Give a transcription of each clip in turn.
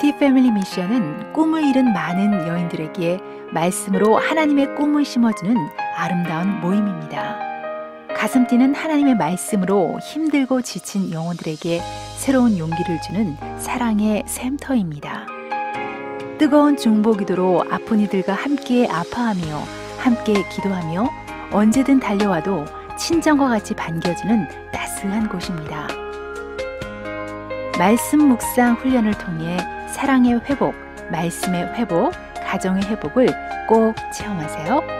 큐티 패밀리 미션은 꿈을 잃은 많은 여인들에게 말씀으로 하나님의 꿈을 심어주는 아름다운 모임입니다. 가슴 뛰는 하나님의 말씀으로 힘들고 지친 영혼들에게 새로운 용기를 주는 사랑의 샘터입니다. 뜨거운 중보 기도로 아픈 이들과 함께 아파하며 함께 기도하며 언제든 달려와도 친정과 같이 반겨주는 따스한 곳입니다. 말씀 묵상 훈련을 통해 사랑의 회복, 말씀의 회복, 가정의 회복을 꼭 체험하세요.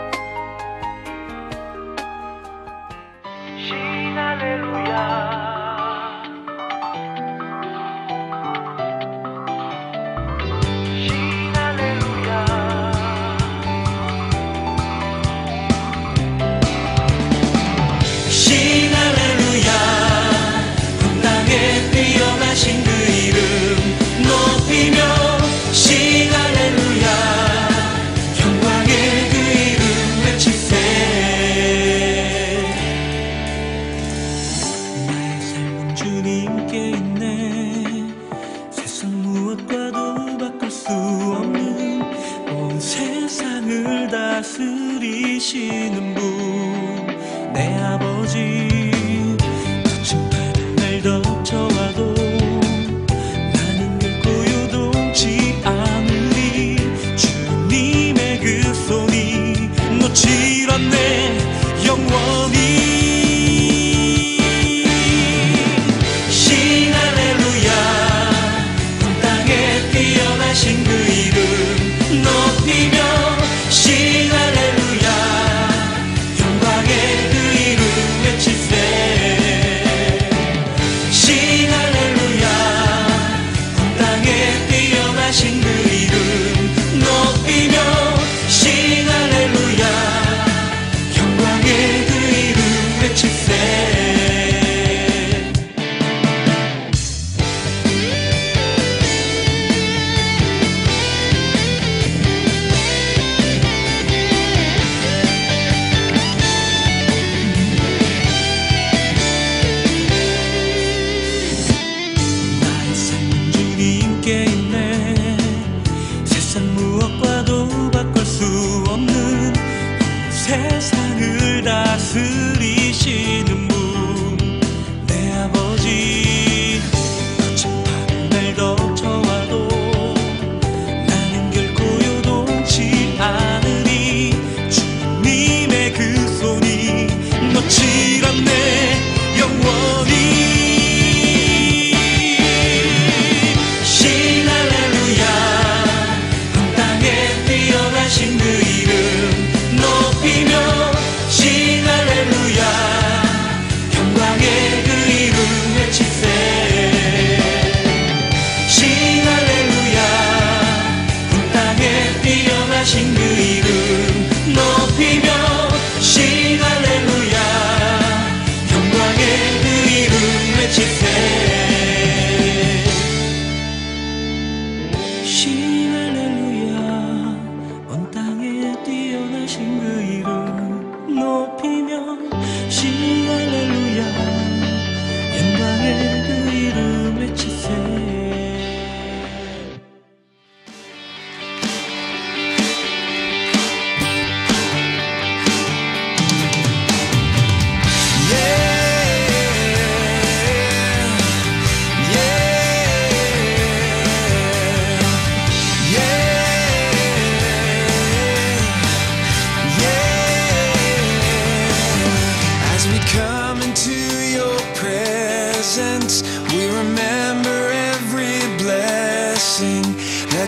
계시는 분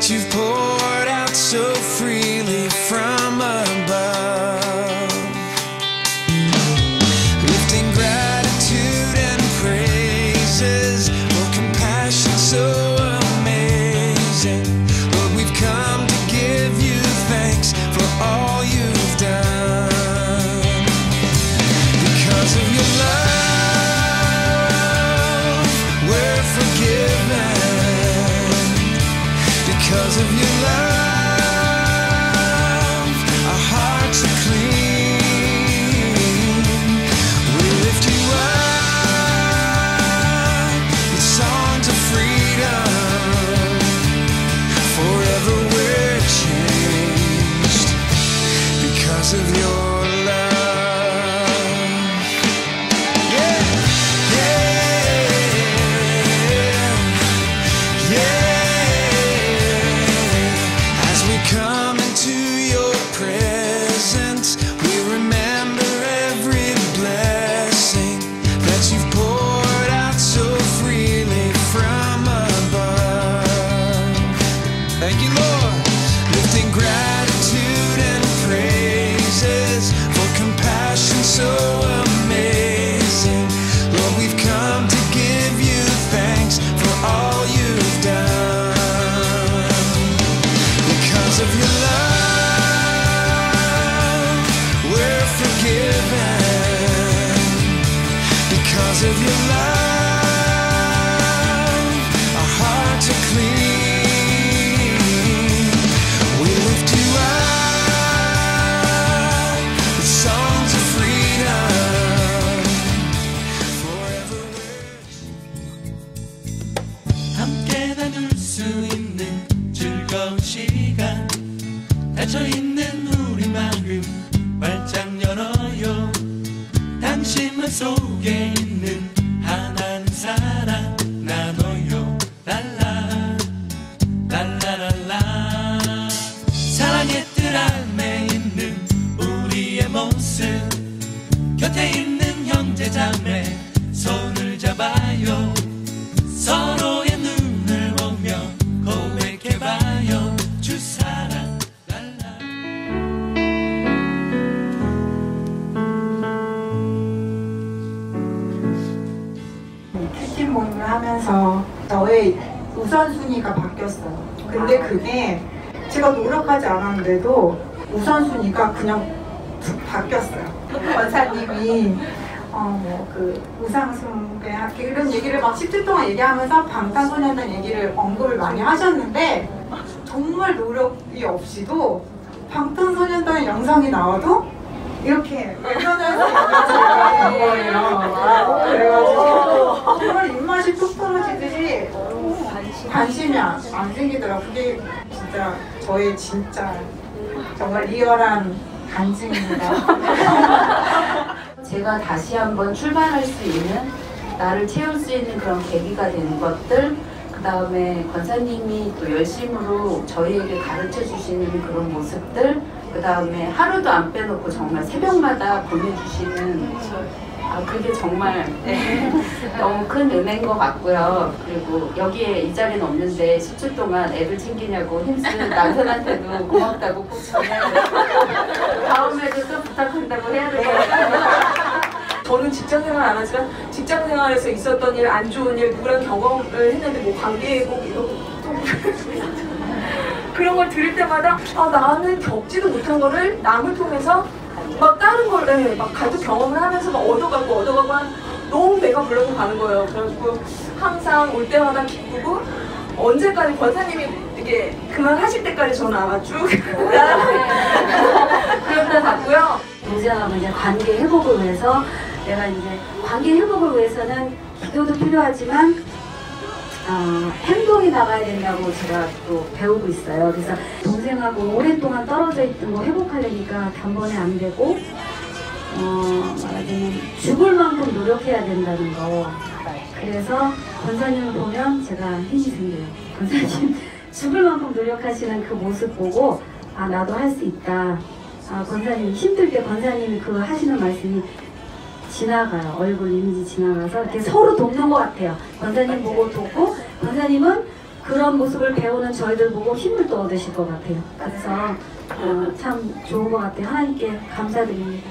you've pulled. of you. 저의 우선순위가 바뀌었어요. 근데 그게 제가 노력하지 않았는데도 우선순위가 그냥 툭 바뀌었어요. 권사님이 어 뭐 그 우상숭배 이런 얘기를 막 10주 동안 얘기하면서 방탄소년단 얘기를 언급을 많이 하셨는데 정말 노력이 없이도 방탄소년단 영상이 나와도 이렇게 외면해서 거예요. 그래가지고 정말 입맛이 뚝 떨어지듯이 관심이 안, 안 생기더라고요. 그게 진짜 저의 진짜 정말 리얼한 간증입니다. 제가 다시 한번 출발할 수 있는 나를 채울 수 있는 그런 계기가 되는 것들 그 다음에 권사님이 또 열심으로 저희에게 가르쳐 주시는 그런 모습들 그 다음에 하루도 안 빼놓고 정말 새벽마다 보내주시는 아 그게 정말 너무 큰 은혜인 것 같고요. 그리고 여기에 이 자리는 없는데 10주 동안 애들 챙기냐고 힘쓴 남편한테도 고맙다고 꼭 전해야 돼요. 다음에도 또 부탁한다고 해야 될 것 같아요. 저는 직장 생활 안 하지만 직장 생활에서 있었던 일, 안 좋은 일, 누구랑 경험을 했는데 뭐 관계회복 이런 또 그런 걸 들을 때마다 아 나는 겪지도 못한 거를 남을 통해서 막 다른 걸, 네, 막 가족 경험을 하면서 막 얻어가고 얻어가고 한 너무 배가 불러서 가는 거예요. 그래가지고 항상 올 때마다 기쁘고 언제까지 권사님이 이게 그만하실 때까지 저는 아마 쭉 그럴 것 같고요. 동생하고 이제 관계 회복을 위해서 내가 이제 관계 회복을 위해서는 기도도 필요하지만 어, 행동이 나가야 된다고 제가 또 배우고 있어요. 그래서 동생하고 오랫동안 떨어져 있던 거 회복하려니까 단번에 안 되고 어, 말하자면 죽을 만큼 노력해야 된다는 거. 그래서 권사님을 보면 제가 힘이 생겨요. 권사님 죽을 만큼 노력하시는 그 모습 보고 아 나도 할 수 있다. 아 권사님 힘들 때 권사님이 그 하시는 말씀이 지나가요. 얼굴 이미지 지나가서 이렇게 서로 돕는 것 같아요. 권사님 보고 돕고 권사님은 그런 모습을 배우는 저희들 보고 힘을 또 얻으실 것 같아요. 그래서 어, 참 좋은 것 같아요. 하나님께 감사드립니다.